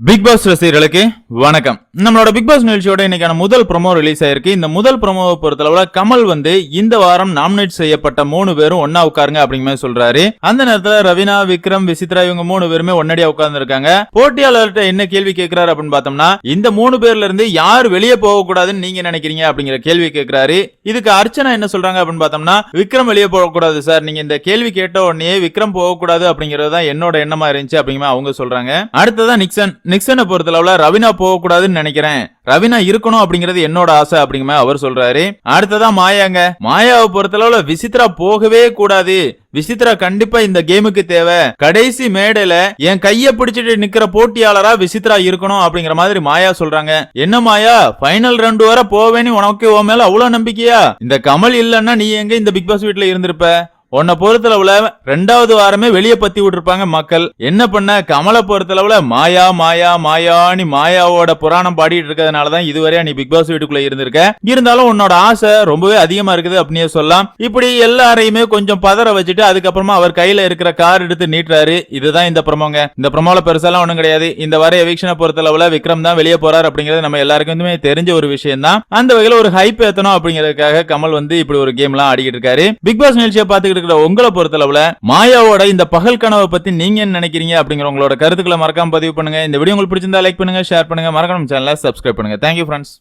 Big pass ரசிகர்களுக்கு வணக்கம். நம்மளோட பிக் பாஸ் நிகழ்ச்சியோட இன்னைக்கான முதல் ப்ரோமோ ரிலீஸ் ஆயிருக்கு. இந்த முதல் ப்ரொமோவை பொறுத்தளவுல கமல் வந்து இந்த வாரம் நாமினேட் செய்யப்பட்ட மூணு பேரும் ஒன்னா உட்காருங்க அப்படிங்கிற மாதிரி சொல்றாரு. அந்த நேரத்துல ரவினா விக்ரம் விசித்ரா இவங்க மூணு பேருமே ஒன்னடியா உட்கார்ந்து இருக்காங்க போட்டியாளர்கிட்ட என்ன கேள்வி கேட்கிறாரு அப்படின்னு பார்த்தோம்னா இந்த மூணு பேர்ல இருந்து யார் வெளியே போக கூடாதுன்னு நீங்க நினைக்கிறீங்க அப்படிங்கிற கேள்வி கேட்கிறாரு இதுக்கு அர்ச்சனா என்ன சொல்றாங்க அப்படின்னு பார்த்தோம்னா விக்ரம் வெளியே போகக்கூடாது சார். நீங்க இந்த கேள்வி கேட்ட உடனே விக்ரம் போகக்கூடாது அப்படிங்கறது தான் என்னோட எண்ணமா இருந்துச்சு அப்படிங்கிற அவங்க சொல்றாங்க. அடுத்ததான் நிக்சன் நிக்சனை பொறுத்தளவுல ரவினா போகக்கூடாதுன்னு நினைக்கிறேன். ரவினா இருக்கணும் அப்படிங்கிறது என்னோட ஆசை அப்படிங்கிற அவர் சொல்றாரு. அடுத்ததா மாயாங்க. மாயாவை பொறுத்தளவுல விசித்ரா போகவே கூடாது. விசித்ரா கண்டிப்பா இந்த கேமுக்கு தேவை. கடைசி மேடையில என் கைய பிடிச்சிட்டு நிக்கிற போட்டியாளரா விசித்ரா இருக்கணும் அப்படிங்கிற மாதிரி மாயா சொல்றாங்க. என்ன மாயா? ஃபைனல் ரெண்டு வரை போவேன்னு உனக்கு உன் மேல அவ்வளவு நம்பிக்கையா? இந்த கமல் இல்லன்னா நீ எங்க இந்த பிக் பாஸ் வீட்ல இருந்திருப்ப? உன்னை பொறுத்தளவுல ரெண்டாவது வாரமே வெளியே பத்தி விட்டுருப்பாங்க மக்கள். என்ன பண்ண? கமலை பொறுத்தளவுல மாயா மாயா மாயான்னு மாயாவோட புராணம் பாடிட்டு இருக்கிறதுனாலதான் இதுவரையா நீ பிக் பாஸ் வீட்டுக்குள்ள இருந்திருக்க. இருந்தாலும் உன்னோட ஆசை ரொம்பவே அதிகமா இருக்குது அப்படின்னே சொல்லலாம். இப்படி எல்லாரையுமே கொஞ்சம் பதற வச்சுட்டு அதுக்கப்புறமா அவர் கையில இருக்கிற கார் எடுத்து நீட்டுறாரு. இதுதான் இந்த பிரமோங்க. இந்த பிரமோல பெருசாலாம் ஒண்ணும் கிடையாது. இந்த வர எவிக்ஷனை பொறுத்தளவுல விக்ரம் தான் வெளியே போறாரு அப்படிங்கிறது நம்ம எல்லாருக்குமே தெரிஞ்ச ஒரு விஷயம் தான் அந்த வகையில ஒரு ஹைப் ஏத்தணும் அப்படிங்கிறதுக்காக கமல் வந்து இப்படி ஒரு கேம் எல்லாம் ஆடிக்கிட்டு இருக்காரு. பிக் பாஸ் நிகழ்ச்சியை பாத்துக்கிட்டு இருக்கிற உங்களை பொறுத்தளவுல மாயாவோட இந்த பகல் கனவை பத்தி நீங்க என்ன நினைக்கிறீங்க அப்படிங்கிற உங்களோட கருத்துக்களை மறக்காம பதிவு பண்ணுங்க. இந்த வீடியோ உங்களுக்கு பிடிச்சிருந்தா லைக் பண்ணுங்க ஷேர் பண்ணுங்க. மறக்காம சேனலை சப்ஸ்கிரைப் பண்ணுங்க. Thank you friends